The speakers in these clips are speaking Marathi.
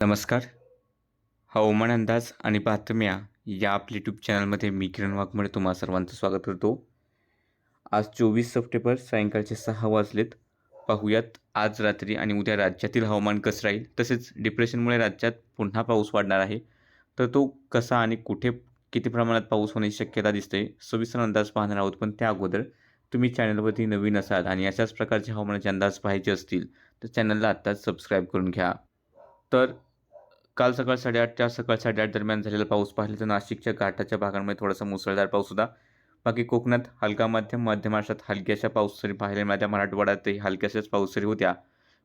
नमस्कार. हवामान अंदाज आणि बातम्या या आपल्या यूट्यूब चॅनलमध्ये मी किरण वाघमोडे तुम्हा सर्वांचं स्वागत करतो. आज चोवीस सप्टेंबर सायंकाळचे सहा वाजलेत. पाहूयात आज रात्री आणि उद्या राज्यातील हवामान कसं राहील? तसेच डिप्रेशनमुळे राज्यात पुन्हा पाऊस वाढणार आहे. तर तो कसा आणि कुठे किती प्रमाणात पाऊस होण्याची शक्यता दिसते? सविस्तर अंदाज पाहणार आहोत पण त्या अगोदर तुम्ही चॅनलवरती नवीन असाल आणि अशाच प्रकारचे हवामानाचे अंदाज पाहायचे असतील तर चॅनलला आत्ताच सबस्क्राईब करून घ्या. तर काल सकाळ साडेआठच्या सकाळ साडेआठ दरम्यान झालेला पाऊस पाहिला तर नाशिकच्या घाटाच्या भागांमध्ये थोडासा मुसळधार पाऊस होता. बाकी कोकणात हलका मध्यम मध्य महाराष्ट्रात हलक्याशा पाऊस सरी पाहायला मिळाल्या. मराठवाड्यातही हलक्याशाच पाऊस सरी होत्या.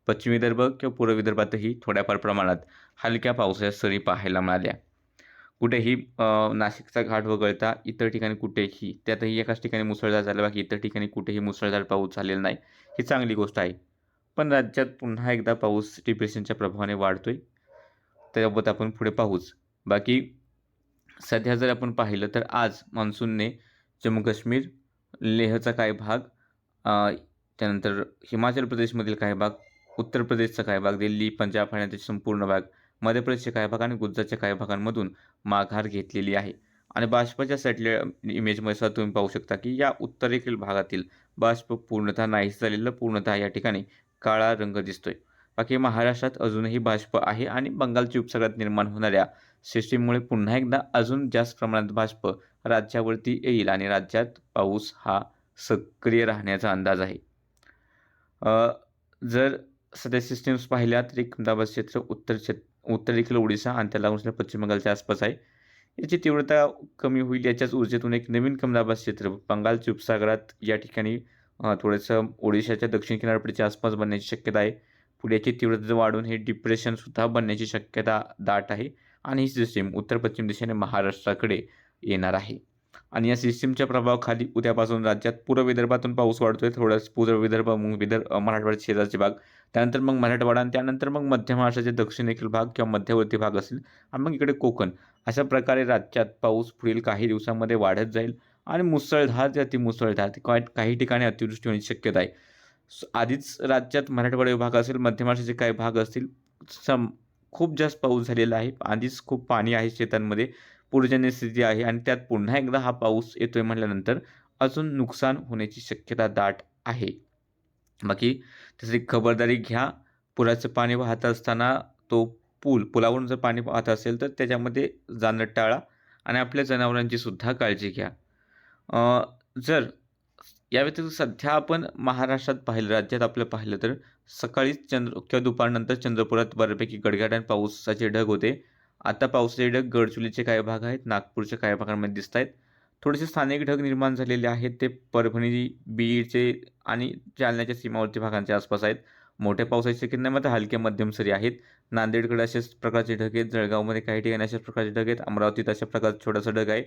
पश्चिम विदर्भ किंवा पूर्व विदर्भातही थोड्याफार प्रमाणात हलक्या पावसाच्या सरी पाहायला मिळाल्या. कुठेही नाशिकचा घाट वगळता इतर ठिकाणी कुठेही त्यातही एकाच ठिकाणी मुसळधार झाला. बाकी इतर ठिकाणी कुठेही मुसळधार पाऊस झालेला नाही. ही चांगली गोष्ट आहे. पण राज्यात पुन्हा एकदा पाऊस डिप्रेशनच्या प्रभावाने वाढतोय. त्याबाबत आपण पुढे पाहूच. बाकी सध्या जर आपण पाहिलं तर आज मान्सूनने जम्मू काश्मीर लेहचा काही भाग त्यानंतर हिमाचल प्रदेशमधील काही भाग उत्तर प्रदेशचा काही भाग दिल्ली पंजाब हरियाणाचे संपूर्ण भाग मध्य प्रदेशचे काही भाग आणि गुजरातच्या काही भागांमधून माघार घेतलेली आहे. आणि बाष्पाच्या सॅटले इमेजमध्ये सुद्धा तुम्ही पाहू शकता की या उत्तरेकडील भागातील बाष्प पूर्णतः नाहीस झालेलं पूर्णतः या ठिकाणी काळा रंग दिसतोय. बाकी महाराष्ट्रात अजूनही बाष्प आहे आणि बंगालची उपसागरात निर्माण होणाऱ्या सिस्टीममुळे पुन्हा एकदा अजून जास्त प्रमाणात बाष्प राज्यावरती येईल आणि राज्यात पाऊस हा सक्रिय राहण्याचा अंदाज आहे. जर सध्या सिस्टीम्स पाहिल्या तर अहमदाबाद क्षेत्र उत्तर क्षेत्र उत्तरेकडील ओडिशा आणि त्याला लागून पश्चिम बंगालच्या आसपास आहे. याची तीव्रता कमी होईल याच्याच ऊर्जेतून एक नवीन कमी क्षेत्र बंगालच्या उपसागरात या ठिकाणी थोडंसं ओडिशाच्या दक्षिण किनारपट्टीच्या आसपास बनण्याची शक्यता आहे. पुढे याची तीव्रता वाढून हे डिप्रेशनसुद्धा बनण्याची शक्यता दाट आहे. आणि ही सिस्टीम उत्तर पश्चिम दिशेने महाराष्ट्राकडे येणार आहे. आणि या सिस्टीमच्या प्रभावाखाली उद्यापासून राज्यात पूर्व विदर्भातून पाऊस वाढतोय. थोडाच पूर्व विदर्भ मग विदर्भ मराठवाड्याचे शेजारचे भाग. त्यानंतर मग मराठवाडा आणि त्यानंतर मग मध्य महाराष्ट्राचे दक्षिणेकडील भाग किंवा मध्यवर्ती भाग असेल. आणि मग इकडे कोकण. अशा प्रकारे राज्यात पाऊस पुढील काही दिवसांमध्ये वाढत जाईल. आणि मुसळधार ते अतिमुसळधार काही काही ठिकाणी अतिवृष्टी होण्याची शक्यता आहे. आधीच राज्यात मराठवाडा विभाग असेल मध्य महाराष्ट्राचे काही भाग असतील सम खूप जास्त पाऊस झालेला आहे. आधीच खूप पाणी आहे शेतांमध्ये पूरजन्य स्थिती आहे आणि त्यात पुन्हा एकदा हा पाऊस येतोय म्हटल्यानंतर अजून नुकसान होण्याची शक्यता दाट आहे. बाकी तसे खबरदारी घ्या. पुराचं पाणी वाहत असताना तो पूल पुलावरून जर पाणी वाहत असेल तर त्याच्यामध्ये जाणं टाळा आणि आपल्या जनावरांची सुद्धा काळजी घ्या. जर या व्यतिरिक्त सध्या आपण महाराष्ट्रात पाहिलं राज्यात आपलं पाहिलं तर सकाळीच चंद्र किंवा दुपारनंतर चंद्रपुरात बऱ्यापैकी गडगड आणि पावसाचे ढग होते. आता पावसाचे ढग गडचुलीचे काही भाग आहेत नागपूरच्या काही भागांमध्ये दिसत आहेत. थोडेसे स्थानिक ढग निर्माण झालेले आहेत ते परभणी बीडचे आणि जालन्याच्या सीमावर्ती भागांच्या आसपास आहेत. मोठ्या पावसाची शक्यता नाही मात्र हलके मध्यम सरी आहेत. नांदेडकडे अशाच प्रकारचे ढग आहेत जळगावमध्ये काही ठिकाणी अशाच प्रकारचे ढग आहेत अमरावतीत अशा प्रकारचं छोटासा ढग आहे.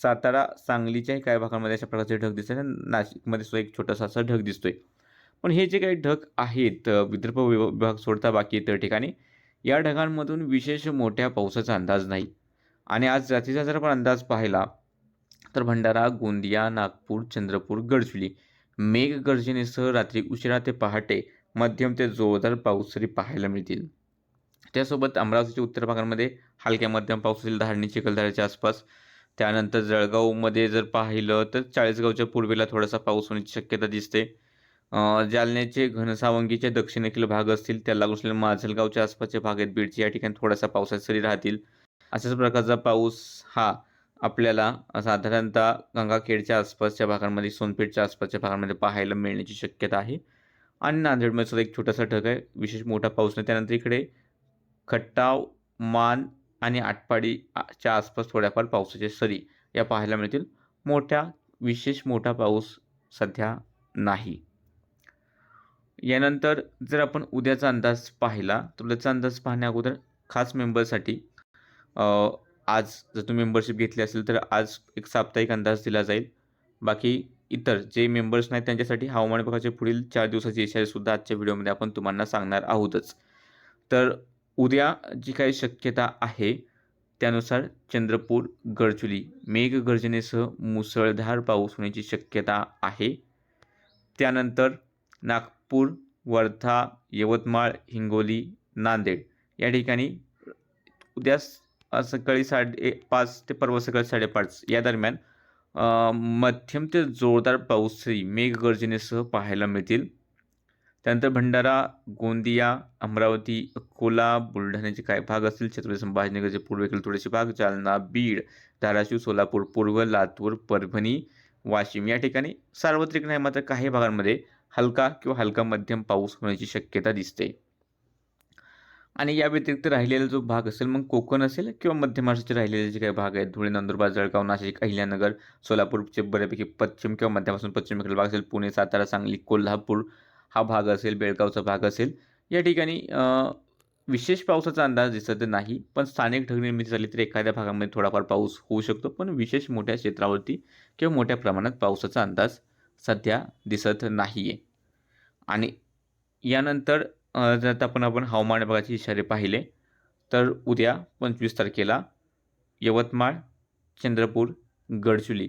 सातारा सांगलीच्याही काही भागांमध्ये अशा प्रकारचे ढग दिसत आहेत नाशिकमध्ये सुद्धा एक छोटासा असा ढग दिसतोय. पण हे जे काही ढग आहेत विदर्भ विभाग सोडता बाकी इतर ठिकाणी या ढगांमधून विशेष मोठ्या पावसाचा अंदाज नाही. आणि आज रात्रीचा जर आपण अंदाज पाहिला तर भंडारा गोंदिया नागपूर चंद्रपूर गडचिरोली मेघगर्जनेसह रात्री उशिरा ते पहाटे मध्यम ते जोरदार पाऊस तरी पाहायला मिळतील. त्यासोबत अमरावतीच्या उत्तर भागांमध्ये हलक्या मध्यम पाऊस होईल धारणी चिखलदऱ्याच्या आसपास त्यानंतर जळगावमध्ये जर पाहिलं तर चाळीसगावच्या पूर्वेला थोडासा पाऊस होण्याची शक्यता दिसते. जालन्याचे घनसावंगीचे दक्षिणेकडील भाग असतील त्याला लागून असलेले माजलगावच्या आसपासचे भाग आहेत. बीडचे या ठिकाणी थोडासा पावसात सरी राहतील. अशाच प्रकारचा पाऊस हा आपल्याला साधारणतः गंगाखेडच्या आसपासच्या भागांमध्ये सोनपेठच्या आसपासच्या भागांमध्ये पाहायला मिळण्याची शक्यता आहे. आणि नांदेडमध्ये सुद्धा एक छोटासा ढग आहे. विशेष मोठा पाऊस नाही. त्यानंतर इकडे खट्टाव मान आणि आटपाडीच्या आसपास थोड्याफार पावसाच्या सरी या पाहायला मिळतील. मोठ्या विशेष मोठा पाऊस सध्या नाही. यानंतर जर आपण उद्याचा अंदाज पाहिला तर उद्याचा अंदाज पाहण्या अगोदर खास मेंबरसाठी आज जर तुम्ही मेंबरशिप घेतली असेल तर आज एक साप्ताहिक अंदाज दिला जाईल. बाकी इतर जे मेंबर्स नाहीत त्यांच्यासाठी हवामान विभागाचे पुढील चार दिवसाचे इशारेसुद्धा आजच्या व्हिडिओमध्ये आपण तुम्हाला सांगणार आहोतच. तर उद्या जी काही शक्यता आहे त्यानुसार चंद्रपूर गडचुली मेघगर्जनेसह मुसळधार पाऊस होण्याची शक्यता आहे. त्यानंतर नागपूर वर्धा यवतमाळ हिंगोली नांदेड या ठिकाणी उद्या सकाळी साडे पाच ते परवा सकाळी साडेपाच या दरम्यान मध्यम ते जोरदार पाऊसही मेघगर्जनेसह पाहायला मिळतील. त्यानंतर भंडारा गोंदिया अमरावती अकोला बुलढाण्याचे काही भाग असतील. छत्रपती संभाजीनगरचे पूर्वेकडील थोडेसे भाग जालना बीड धाराशिव सोलापूर पूर्व लातूर परभणी वाशिम या ठिकाणी सार्वत्रिक नाही मात्र काही भागांमध्ये हलका किंवा हलका मध्यम पाऊस होण्याची शक्यता दिसते. आणि या व्यतिरिक्त राहिलेला जो भाग असेल मग कोकण असेल किंवा मध्य महाराष्ट्राचे राहिलेले जे काही भाग आहेत धुळे नंदुरबार जळगाव नाशिक अहिल्यानगर सोलापूरचे बऱ्यापैकी पश्चिम किंवा मध्यापासून पश्चिमेकडील भाग असेल पुणे सातारा सांगली कोल्हापूर हा भाग असेल बेळगावचा भाग असेल या ठिकाणी विशेष पावसाचा अंदाज दिसत नाही पण स्थानिक ढग निर्मिती झाली तर एखाद्या भागामध्ये थोडाफार पाऊस होऊ शकतो पण विशेष मोठ्या क्षेत्रावरती किंवा मोठ्या प्रमाणात पावसाचा अंदाज सध्या दिसत नाही आहे आणि यानंतर जर आता पण आपण हवामान विभागाचे इशारे पाहिले तर उद्या पंचवीस तारखेला यवतमाळ चंद्रपूर गडचुली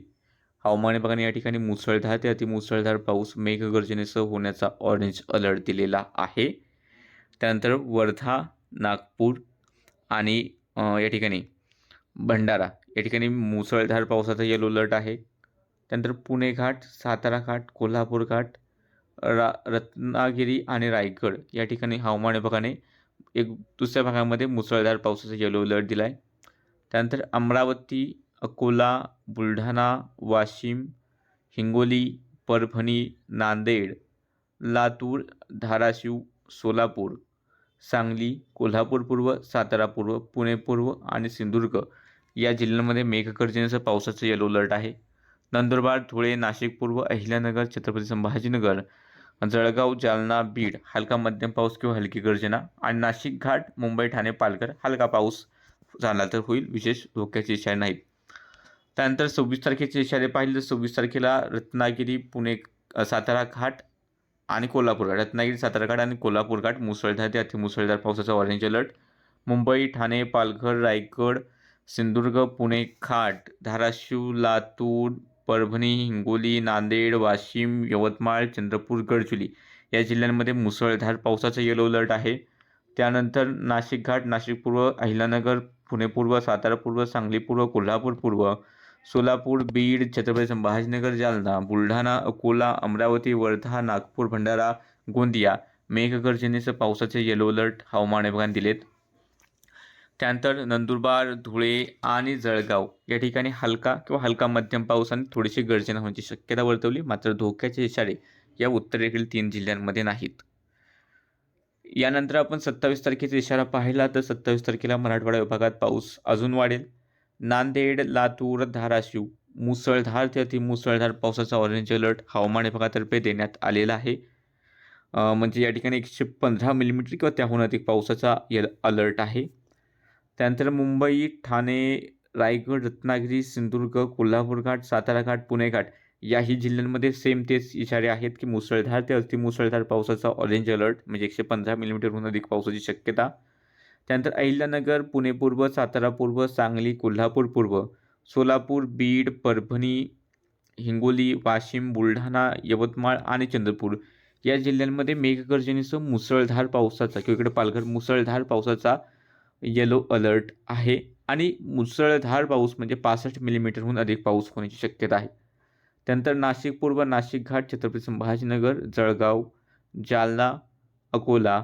हवामान विभागाने या ठिकाणी मुसळधार ते अतिमुसळधार पाऊस मेघगर्जनेसह होण्याचा ऑरेंज अलर्ट दिलेला आहे. त्यानंतर वर्धा नागपूर आणि या ठिकाणी भंडारा. या ठिकाणी मुसळधार पावसाचा येलो अलर्ट आहे. त्यानंतर पुणे घाट सातारा घाट कोल्हापूर घाट रा रत्नागिरी आणि रायगड. या ठिकाणी हवामान विभागाने एक दुसऱ्या भागामध्ये मुसळधार पावसाचा येलो अलर्ट दिला आहे त्यानंतर अमरावती अकोला बुलढाणा वाशिम हिंगोली परभणी नांदेड लातूर धाराशिव सोलापूर सांगली कोल्हापूर पूर्व सातारा पूर्व पुणे पूर्व आणि सिंधुदुर्ग या जिल्ह्यांमध्ये मेघगर्जनेसह पावसाचं येलो अलर्ट आहे. नंदुरबार धुळे नाशिक पूर्व अहिल्यानगर छत्रपती संभाजीनगर जळगाव जालना बीड हलका मध्यम पाऊस किंवा हलकी गर्जना आणि नाशिक घाट मुंबई ठाणे पालघर हलका पाऊस झाला तर होईल. विशेष धोक्याची इच्छा नाहीत. त्यानंतर सव्वीस तारखेचे इशारे पाहिले तर सव्वीस तारखेला रत्नागिरी पुणे सातारा घाट आणि कोल्हापूर घाट. रत्नागिरी सातारा घाट आणि कोल्हापूर घाट मुसळधार ते अतिमुसळधार पावसाचा ऑरेंज अलर्ट मुंबई ठाणे पालघर रायगड सिंधुदुर्ग पुणे घाट धाराशिव लातूर परभणी हिंगोली नांदेड वाशिम यवतमाळ चंद्रपूर गडचुली या जिल्ह्यांमध्ये मुसळधार पावसाचा येलो अलर्ट आहे. त्यानंतर नाशिक घाट नाशिक पूर्व अहिल्यानगर पुणे पूर्व सातारा पूर्व सांगली पूर्व कोल्हापूर पूर्व सोलापूर बीड छत्रपती संभाजीनगर जालना बुलढाणा अकोला अमरावती वर्धा नागपूर भंडारा गोंदिया मेघगर्जनेसह पावसाचे येलो अलर्ट हवामान विभागाने दिलेत. त्यानंतर नंदुरबार धुळे आणि जळगाव या ठिकाणी हलका किंवा हलका मध्यम पाऊस आणि थोडीशी गर्जना होण्याची शक्यता वर्तवली. मात्र धोक्याचे इशारे या उत्तरेकडील तीन जिल्ह्यांमध्ये नाहीत. यानंतर आपण सत्तावीस तारखेचा इशारा पाहिला तर सत्तावीस तारखेला मराठवाडा विभागात पाऊस अजून वाढेल. नांदेड लातूर धाराशिव. मुसळधार ते अति मुसळधार पावसाचा ऑरेंज अलर्ट हवामान विभागातर्फे देण्यात आलेला आहे. म्हणजे या ठिकाणी एकशे पंधरा मिलीमीटर किंवा त्याहून अधिक पावसाचा यल अलर्ट आहे. त्यानंतर मुंबई ठाणे रायगड रत्नागिरी सिंधुदुर्ग कोल्हापूर घाट सातारा घाट पुणे घाट याही जिल्ह्यांमध्ये सेम तेच इशारे आहेत की मुसळधार ते अतिमुसळधार पावसाचा ऑरेंज अलर्ट म्हणजे एकशे पंधरा मिलीमीटरहून अधिक पावसाची शक्यता त्यानंतर अहिल्यानगर पुणे पूर्व सातारा पूर्व सांगली कोल्हापूर पूर्व सोलापूर बीड परभणी हिंगोली वाशिम बुलढाणा यवतमाळ आणि चंद्रपूर या जिल्ह्यांमध्ये मेघगर्जनेसह मुसळधार पावसाचा किंवा इकडे पालघर मुसळधार पावसाचा येलो अलर्ट आहे आणि मुसळधार पाऊस म्हणजे पासष्ट मिलीमीटरहून अधिक पाऊस होण्याची शक्यता आहे. त्यानंतर नाशिक पूर्व नाशिक घाट छत्रपती संभाजीनगर जळगाव जालना अकोला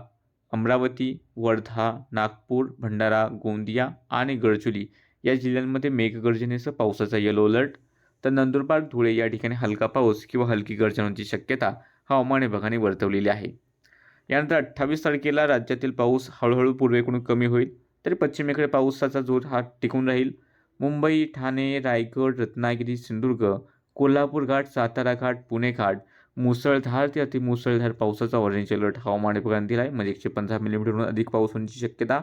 अमरावती वर्धा नागपूर भंडारा गोंदिया आणि गडचोली या जिल्ह्यांमध्ये मेघगर्जनेसह पावसाचा येलो अलर्ट. तर नंदुरबार धुळे या ठिकाणी हलका पाऊस किंवा हलकी गर्जनांची शक्यता हवामान विभागाने वर्तवलेली आहे. यानंतर अठ्ठावीस तारखेला राज्यातील पाऊस हळूहळू पूर्वेकडून कमी होईल तरी पश्चिमेकडे पावसाचा जोर हा टिकून राहील. मुंबई ठाणे रायगड रत्नागिरी सिंधुदुर्ग कोल्हापूर घाट सातारा घाट पुणे घाट मुसळधार ते अतिमुसळधार पावसाचा ऑरेंज अलर्ट हवामान विभागाने दिला आहे म्हणजे एकशे पंधरा मिलीमीटरहून अधिक पाऊस होण्याची शक्यता.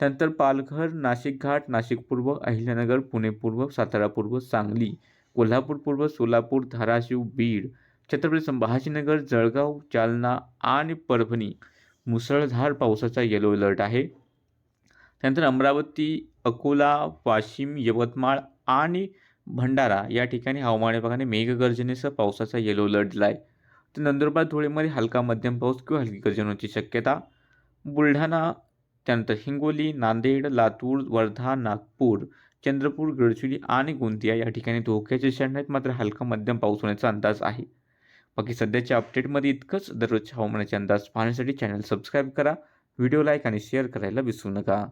त्यानंतर पालघर नाशिक घाट नाशिक पूर्व अहिल्यानगर पुणे पूर्व सातारा पूर्व सांगली कोल्हापूर पूर्व सोलापूर धाराशिव बीड छत्रपती संभाजीनगर जळगाव जालना आणि परभणी मुसळधार पावसाचा येलो अलर्ट आहे. त्यानंतर अमरावती अकोला वाशिम यवतमाळ आणि भंडारा या ठिकाणी हवामान विभागाने मेघगर्जनेसह पावसाचा येलो अलर्ट दिला आहे तर नंदुरबार धुळेमध्ये हलका मध्यम पाऊस किंवा हलकी गर्जनेची शक्यता. बुलढाणा त्यानंतर हिंगोली नांदेड लातूर वर्धा नागपूर चंद्रपूर गडचिरोली आणि गोंदिया या ठिकाणी धोक्याचे क्षण आहेत. मात्र हलका मध्यम पाऊस होण्याचा अंदाज आहे. बाकी सध्याच्या अपडेटमध्ये इतकंच. दररोजच्या हवामानाचे अंदाज पाहण्यासाठी चॅनल सबस्क्राईब करा. व्हिडिओ लाईक आणि शेअर करायला विसरू नका.